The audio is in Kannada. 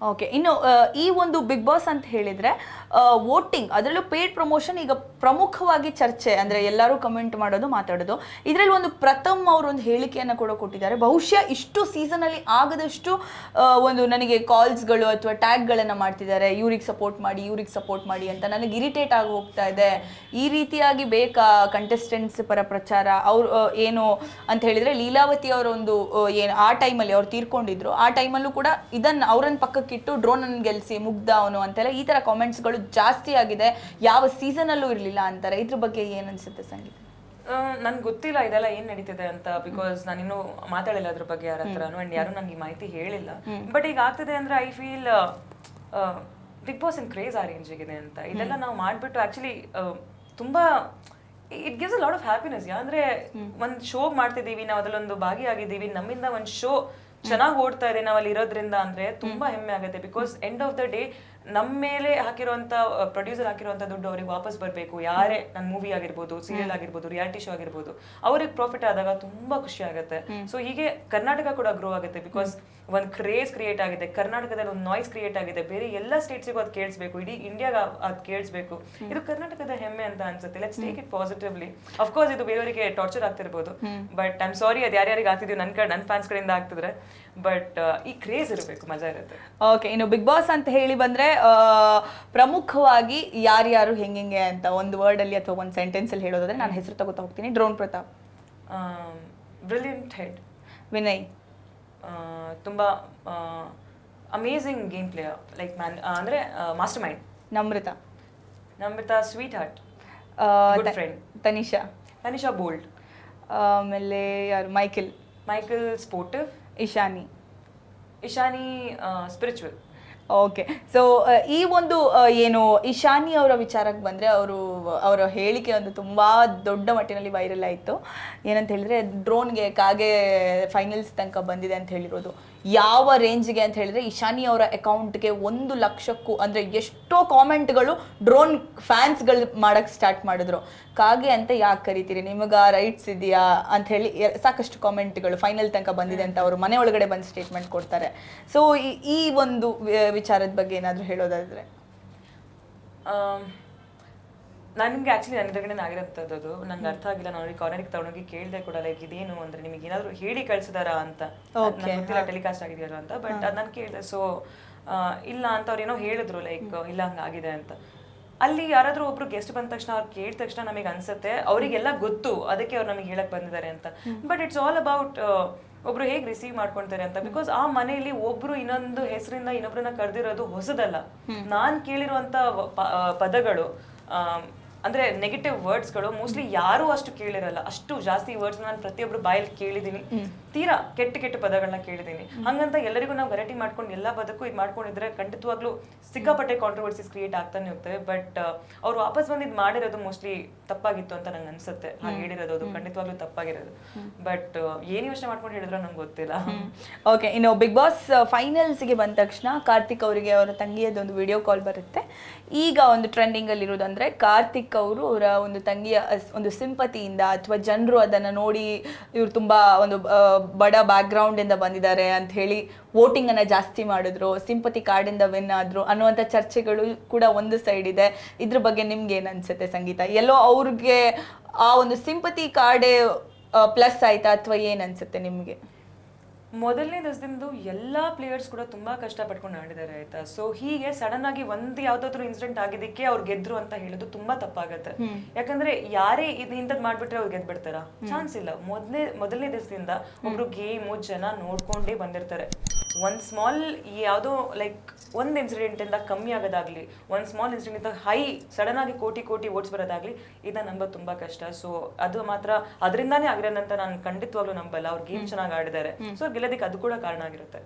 ಓಕೆ ಇನ್ನು ಈ ಒಂದು ಬಿಗ್ ಬಾಸ್ ಅಂತ ಹೇಳಿದ್ರೆ ವೋಟಿಂಗ್ ಅದರಲ್ಲೂ ಪೇಡ್ ಪ್ರಮೋಷನ್ ಈಗ ಪ್ರಮುಖವಾಗಿ ಚರ್ಚೆ, ಅಂದ್ರೆ ಎಲ್ಲರೂ ಕಮೆಂಟ್ ಮಾಡೋದು, ಮಾತಾಡೋದು. ಇದರಲ್ಲಿ ಒಂದು ಪ್ರಥಮ್ ಒಂದು ಹೇಳಿಕೆಯನ್ನು ಕೂಡ ಕೊಟ್ಟಿದ್ದಾರೆ. ಬಹುಶಃ ಇಷ್ಟು ಸೀಸನ್ ಅಲ್ಲಿ ಆಗದಷ್ಟು ಒಂದು ನನಗೆ ಕಾಲ್ಸ್ಗಳು ಅಥವಾ ಟ್ಯಾಗ್ಗಳನ್ನು ಮಾಡ್ತಿದ್ದಾರೆ. ಇವ್ರಿಗೆ ಸಪೋರ್ಟ್ ಮಾಡಿ, ಇವ್ರಿಗೆ ಸಪೋರ್ಟ್ ಮಾಡಿ ಅಂತ ನನಗೆ ಇರಿಟೇಟ್ ಆಗಿ ಹೋಗ್ತಾ ಇದೆ. ಈ ರೀತಿಯಾಗಿ ಬೇಕಾ ಕಂಟೆಸ್ಟೆಂಟ್ಸ್ ಪರ ಪ್ರಚಾರ? ಅವ್ರು ಏನು ಅಂತ ಹೇಳಿದ್ರೆ ಲೀಲಾವತಿ ಅವರೊಂದು ಏನು, ಆ ಟೈಮಲ್ಲಿ ಅವ್ರು ತೀರ್ಕೊಂಡಿದ್ರು. ಆ ಟೈಮಲ್ಲೂ ಕೂಡ ಇದನ್ನ ಅವರನ್ನ ಪಕ್ಕಕ್ಕಿಟ್ಟು ಡ್ರೋನ್ ಅನ್ನು ಗೆಲ್ಸಿ ಮುಗ್ಧ ಅವನು ಅಂತೆಲ್ಲ ಈ ತರ ಕಾಮೆಂಟ್ಸ್ಗಳು ಜಾಸ್ತಿ ಆಗಿದೆ. ಯಾವ ಸೀಸನ್ ಅಲ್ಲೂ ಇರ್ಲಿಲ್ಲ ಅಂತಾರೆ. ಇದ್ರ ಬಗ್ಗೆ ಏನ್ ಅನ್ಸುತ್ತೆ ಸಂಗೀತ? ನನ್ಗೆ ಗೊತ್ತಿಲ್ಲ ಇದೆಲ್ಲ ಏನ್ ನಡೀತಿದೆ ಅಂತ ಬಿಕಾಸ್ ನಾನಿನ್ನು ಮಾತಾಡಿಲ್ಲ ಅದ್ರ ಬಗ್ಗೆ ಯಾರ ಹತ್ರನು ಅಂಡ್ ಯಾರು ನಂಗೆ ಈ ಮಾಹಿತಿ ಹೇಳಿಲ್ಲ. ಬಟ್ ಈಗ ಆಗ್ತಿದೆ ಅಂದ್ರೆ I feel Bigg Boss in craze ಆ ರೇಂಜಿಗಿದೆ ಅಂತ. ಇದೆಲ್ಲ ನಾವು ಮಾಡಿಬಿಟ್ಟು ಆಕ್ಚುಲಿ ತುಂಬಾ it gives a lot of happiness ಅಂದ್ರೆ ಒಂದ್ ಶೋ ಮಾಡ್ತಿದ್ದೀವಿ ನಾವು ಅದರಲ್ಲೊಂದು ಭಾಗಿಯಾಗಿದ್ದೀವಿ ನಮ್ಮಿಂದ ಒಂದು ಶೋ ಚೆನ್ನಾಗಿ ಓಡ್ತಾ ಇದೆ ನಾವು ಅಲ್ಲಿ ಇರೋದ್ರಿಂದ ಅಂದ್ರೆ ತುಂಬಾ ಹೆಮ್ಮೆ ಆಗುತ್ತೆ because end of the day ನಮ್ಮ ಮೇಲೆ ಹಾಕಿರುವಂತ ಪ್ರೊಡ್ಯೂಸರ್ ಹಾಕಿರುವಂತ ದುಡ್ಡು ಅವ್ರಿಗೆ ವಾಪಸ್ ಬರಬೇಕು. ಯಾರೇ ನನ್ನ ಮೂವಿ ಆಗಿರ್ಬೋದು ಸೀರಿಯಲ್ ಆಗಿರ್ಬೋದು ರಿಯಾಲಿಟಿ ಶೋ ಆಗಿರ್ಬೋದು ಅವ್ರಿಗೆ ಪ್ರಾಫಿಟ್ ಆದಾಗ ತುಂಬಾ ಖುಷಿ ಆಗುತ್ತೆ. ಸೊ ಹೀಗೆ ಕರ್ನಾಟಕ ಕೂಡ ಗ್ರೋ ಆಗುತ್ತೆ ಬಿಕಾಸ್ ಒಂದು ಕ್ರೇಜ್ ಕ್ರಿಯೇಟ್ ಆಗಿದೆ. ಕರ್ನಾಟಕದಲ್ಲಿ ಒಂದು ನಾಯ್ಸ್ ಕ್ರಿಯೇಟ್ ಆಗಿದೆ. ಬೇರೆ ಎಲ್ಲ ಸ್ಟೇಟ್ಸಿಗೂ ಅದು ಕೇಳಿಸ್ಬೇಕು. ಇಡೀ ಇಂಡಿಯಾಗ ಅದು ಕೇಳಿಸ್ಬೇಕು. ಇದು ಕರ್ನಾಟಕದ ಹೆಮ್ಮೆ ಅಂತ ಅನ್ಸುತ್ತೆ. Let's take it positively of course ಇದು ಬೇರೆಯವರಿಗೆ ಟಾರ್ಚರ್ ಆಗ್ತಿರ್ಬೋದು. ಬಟ್ ಐಮ್ ಸಾರಿ ಅದು ಯಾರ್ಯಾರಿಗೆ ಆಗ್ತಿದ್ವಿ ನನ್ನ ಕಡೆ ನನ್ನ ಫ್ಯಾನ್ಸ್ ಕಡೆಯಿಂದ ಆಗ್ತಿದ್ರೆ. ಬಟ್ ಈ ಕ್ರೇಜ್ ಇರಬೇಕು. ಮಜಾ ಇರುತ್ತೆ. ಓಕೆ ಇನ್ನು ಬಿಗ್ ಬಾಸ್ ಅಂತ ಹೇಳಿ ಬಂದ್ರೆ ಪ್ರಮುಖವಾಗಿ ಯಾರ್ಯಾರು ಹೆಂಗೆ ಅಂತ ಒಂದು ವರ್ಡ್ ಅಲ್ಲಿ ಅಥವಾ ಒಂದು ಸೆಂಟೆನ್ಸ್ ಅಲ್ಲಿ ಹೇಳೋದಾದ್ರೆ ನಾನು ಹೆಸರು ತಗೋತಾ ಹೋಗ್ತೀನಿ. Drone Pratap. Brilliant head Vinay. ತುಂಬಾ amazing game player like man ಅಂದ್ರೆ mastermind Namrata. Namrata sweetheart friend Tanisha. Tanisha bold. ಆಮೇಲೆ ಯಾರು? Michael. Michael sportive. Ishani. Ishani spiritual okay so ಈ ಒಂದು ಏನು ಇಶಾನಿ ಅವರ ವಿಚಾರಕ್ಕೆ ಬಂದರೆ ಅವರು, ಅವರ ಹೇಳಿಕೆ ಒಂದು ತುಂಬ ದೊಡ್ಡ ಮಟ್ಟಿನಲ್ಲಿ ವೈರಲ್ ಆಯಿತು. ಏನಂತ ಹೇಳಿದ್ರೆ ಡ್ರೋನ್ಗೆ ಕಾಗೆ ಫೈನಲ್ಸ್ ತನಕ ಬಂದಿದೆ ಅಂತ ಹೇಳಿರೋದು. ಯಾವ ರೇಂಜ್ಗೆ ಅಂತ ಹೇಳಿದ್ರೆ ಇಶಾನಿ ಅವರ ಅಕೌಂಟ್ಗೆ ಒಂದು ಲಕ್ಷಕ್ಕೂ ಅಂದರೆ ಎಷ್ಟೋ ಕಾಮೆಂಟ್ಗಳು ಡ್ರೋನ್ ಫ್ಯಾನ್ಸ್ಗಳು ಮಾಡೋಕ್ಕೆ ಸ್ಟಾರ್ಟ್ ಮಾಡಿದ್ರು. ಕಾಗೆ ಅಂತ ಯಾಕೆ ಕರಿತೀರಿ? ನಿಮಗೆ ರೈಟ್ಸ್ ಇದೆಯಾ ಅಂತ ಹೇಳಿ ಸಾಕಷ್ಟು ಕಾಮೆಂಟ್ಗಳು ಫೈನಲ್ ತನಕ ಬಂದಿದೆ ಅಂತ ಅವರು ಮನೆ ಒಳಗಡೆ ಬಂದು ಸ್ಟೇಟ್ಮೆಂಟ್ ಕೊಡ್ತಾರೆ. ಸೊ ಈ ಒಂದು ವಿಚಾರದ ಬಗ್ಗೆ ಏನಾದರೂ ಹೇಳೋದಾದ್ರೆ? ನನಗೆ ಆ್ಯಕ್ಚುಲಿ ನನ್ನ ಎದುರುಗಡೆ ಆಗಿರೋಂಥದ್ದು ಅದು ನಂಗೆ ಅರ್ಥ ಆಗಿಲ್ಲ. ನಾನು ಅವ್ರಿಗೆ ಕಾರ್ನರಿಗೆ ತಗೊಂಡೋಗಿ ಕೇಳಿದೆ ಕೂಡ ಲೈಕ್ ಇದೇನು ಅಂದ್ರೆ ನಿಮಗೆ ಏನಾದರೂ ಹೇಳಿ ಕಳ್ಸಿದಾರಾ ಅಂತ. ನಂಗ್ ಗೊತ್ತಿಲ್ಲ ಟೆಲಿಕಾಸ್ಟ್ ಆಗಿದೆಯಲ್ಲ ಅಂತ. ಬಟ್ ಅದು ನಾನು ಕೇಳಿದೆ ಸೊ ಇಲ್ಲ ಅಂತ ಅವ್ರು ಏನೋ ಹೇಳಿದ್ರು ಲೈಕ್ ಇಲ್ಲ ಹಂಗಾಗಿದೆ ಅಂತ. ಅಲ್ಲಿ ಯಾರಾದರೂ ಒಬ್ರು ಗೆಸ್ಟ್ ಬಂದ ತಕ್ಷಣ ಅವ್ರು ಕೇಳಿದ ತಕ್ಷಣ ನಮಗೆ ಅನ್ಸುತ್ತೆ ಅವರಿಗೆಲ್ಲ ಗೊತ್ತು. ಅದಕ್ಕೆ ಅವ್ರು ನಮಗೆ ಹೇಳಕ್ ಬಂದಿದ್ದಾರೆ ಅಂತ. ಬಟ್ ಇಟ್ಸ್ ಆಲ್ ಅಬೌಟ್ ಒಬ್ರು ಹೇಗೆ ರಿಸೀವ್ ಮಾಡ್ಕೊಂತಾರೆ ಅಂತ. ಬಿಕಾಸ್ ಆ ಮನೆಯಲ್ಲಿ ಒಬ್ರು ಇನ್ನೊಂದು ಹೆಸರಿಂದ ಇನ್ನೊಬ್ರನ್ನ ಕರೆದಿರೋದು ಹೊಸದಲ್ಲ. ನಾನ್ ಕೇಳಿರುವಂತ ಪದಗಳು ಅಂದ್ರೆ ನೆಗೆಟಿವ್ ವರ್ಡ್ಸ್ಗಳು ಮೋಸ್ಟ್ಲಿ ಯಾರು ಅಷ್ಟು ಕೇಳಿರಲ್ಲ. ಅಷ್ಟು ಜಾಸ್ತಿ ವರ್ಡ್ಸ್ ನಾನು ಪ್ರತಿಯೊಬ್ರು ಬಾಯಲ್ಲಿ ಕೇಳಿದೀನಿ. ತೀರಾ ಕೆಟ್ಟ ಕೆಟ್ಟ ಪದಗಳನ್ನ ಕೇಳಿದೀನಿ. ಹಂಗಂತ ಎಲ್ಲರಿಗೂ ನಾವು ವೆರೈಟಿ ಮಾಡ್ಕೊಂಡು ಎಲ್ಲಾ ಪದಕ್ಕೂ ಇದು ಮಾಡ್ಕೊಂಡಿದ್ರೆ ಖಂಡಿತವಾಗ್ಲೂ ಸಿಕ್ಕಾಪಟ್ಟೆ ಕಾಂಟ್ರವರ್ಸೀಸ್ ಕ್ರಿಯೇಟ್ ಆಗ್ತಾನೆ ಹೋಗ್ತವೆ ಬಟ್ ಅವ್ರು ವಾಪಸ್ ಬಂದು ಇದು ಮಾಡಿರೋದು ಮೋಸ್ಟ್ಲಿ ತಪ್ಪಾಗಿತ್ತು ಅಂತ ನಂಗೆ ಅನ್ಸುತ್ತೆ. ಹಾಗೆ ಹೇಳಿರೋದು ಅದು ಖಂಡಿತವಾಗ್ಲೂ ತಪ್ಪಾಗಿರೋದು. ಬಟ್ ಏನ್ ಯೋಚನೆ ಮಾಡ್ಕೊಂಡು ಹೇಳಿದ್ರು ನಂಗೆ ಗೊತ್ತಿಲ್ಲ. ಓಕೆ ಇನ್ನು ಬಿಗ್ ಬಾಸ್ ಫೈನಲ್ಸ್ಗೆ ಬಂದ ತಕ್ಷಣ ಕಾರ್ತಿಕ್ ಅವರಿಗೆ ಅವರ ತಂಗಿಯದೊಂದು ಒಂದು ವಿಡಿಯೋ ಕಾಲ್ ಬರುತ್ತೆ. ಈಗ ಒಂದು ಟ್ರೆಂಡಿಂಗಲ್ಲಿ ಇರೋದಂದ್ರೆ ಕಾರ್ತಿಕ್ ಅವರು, ಅವರ ಒಂದು ತಂಗಿಯ ಒಂದು ಸಿಂಪತಿಯಿಂದ ಅಥವಾ ಜನರು ಅದನ್ನು ನೋಡಿ ಇವರು ತುಂಬ ಒಂದು ಬಡ ಬ್ಯಾಕ್ಗ್ರೌಂಡಿಂದ ಬಂದಿದ್ದಾರೆ ಅಂತ ಹೇಳಿ ವೋಟಿಂಗನ್ನು ಜಾಸ್ತಿ ಮಾಡಿದ್ರು. ಸಿಂಪತಿ ಕಾರ್ಡಿಂದ ವಿನ್ ಆದ್ರು ಅನ್ನುವಂಥ ಚರ್ಚೆಗಳು ಕೂಡ ಒಂದು ಸೈಡ್ ಇದೆ. ಇದ್ರ ಬಗ್ಗೆ ನಿಮ್ಗೆ ಏನು ಅನ್ಸುತ್ತೆ ಸಂಗೀತ? ಎಲ್ಲೋ ಅವ್ರಿಗೆ ಆ ಒಂದು ಸಿಂಪತಿ ಕಾರ್ಡೇ ಪ್ಲಸ್ ಆಯ್ತಾ ಅಥವಾ ಏನು ಅನ್ಸುತ್ತೆ ನಿಮಗೆ? ಮೊದಲನೇ ದಸದಿಂದು ಎಲ್ಲಾ ಪ್ಲೇಯರ್ಸ್ ಕೂಡ ತುಂಬಾ ಕಷ್ಟ ಪಡ್ಕೊಂಡು ಆಡಿದ್ದಾರೆ ಆಯ್ತಾ? ಸೊ ಹೀಗೆ ಸಡನ್ ಆಗಿ ಒಂದ್ ಯಾವ್ದಾದ್ರು ಇನ್ಸಿಡೆಂಟ್ ಆಗಿದ್ದಕ್ಕೆ ಅವ್ರು ಗೆದ್ರು ಅಂತ ಹೇಳೋದು ತುಂಬಾ ತಪ್ಪಾಗತ್ತೆ. ಯಾಕಂದ್ರೆ ಯಾರೇ ಇದು ಇಂಥದ್ ಮಾಡ್ಬಿಟ್ರೆ ಅವ್ರು ಗೆದ್ಬಿಡ್ತಾರ? ಚಾನ್ಸ್ ಇಲ್ಲ. ಮೊದಲನೇ ಮೊದಲನೇ ದಿವಸದಿಂದ ಒಬ್ರು ಗೇಮು ಜನ ನೋಡ್ಕೊಂಡೇ ಬಂದಿರ್ತಾರೆ. ಒಂದ್ ಸ್ಮಾಲ್ ಯಾವುದೋ ಲೈಕ್ ಒಂದು ಇನ್ಸಿಡೆಂಟಿಂದ ಕಮ್ಮಿ ಆಗೋದಾಗಲಿ ಒಂದು ಸ್ಮಾಲ್ ಇನ್ಸಿಡೆಂಟಿಂದ ಹೈ ಸಡನ್ ಆಗಿ ಕೋಟಿ ಕೋಟಿ ಓಟ್ಸ್ ಬರೋದಾಗಲಿ ಇದನ್ನ ನಂಬೋದು ತುಂಬಾ ಕಷ್ಟ. ಸೊ ಅದು ಮಾತ್ರ ಅದರಿಂದಾನೇ ಆಗಿರೋದಂತ ನಾನು ಖಂಡಿತವಾಗ್ಲೂ ನಂಬಲ್ಲ. ಅವ್ರು ಗೇಮ್ ಚೆನ್ನಾಗಿ ಆಡಿದ್ದಾರೆ. ಸೊ ಗೆಲ್ಲೋದಕ್ಕೆ ಅದು ಕೂಡ ಕಾರಣ ಆಗಿರುತ್ತೆ.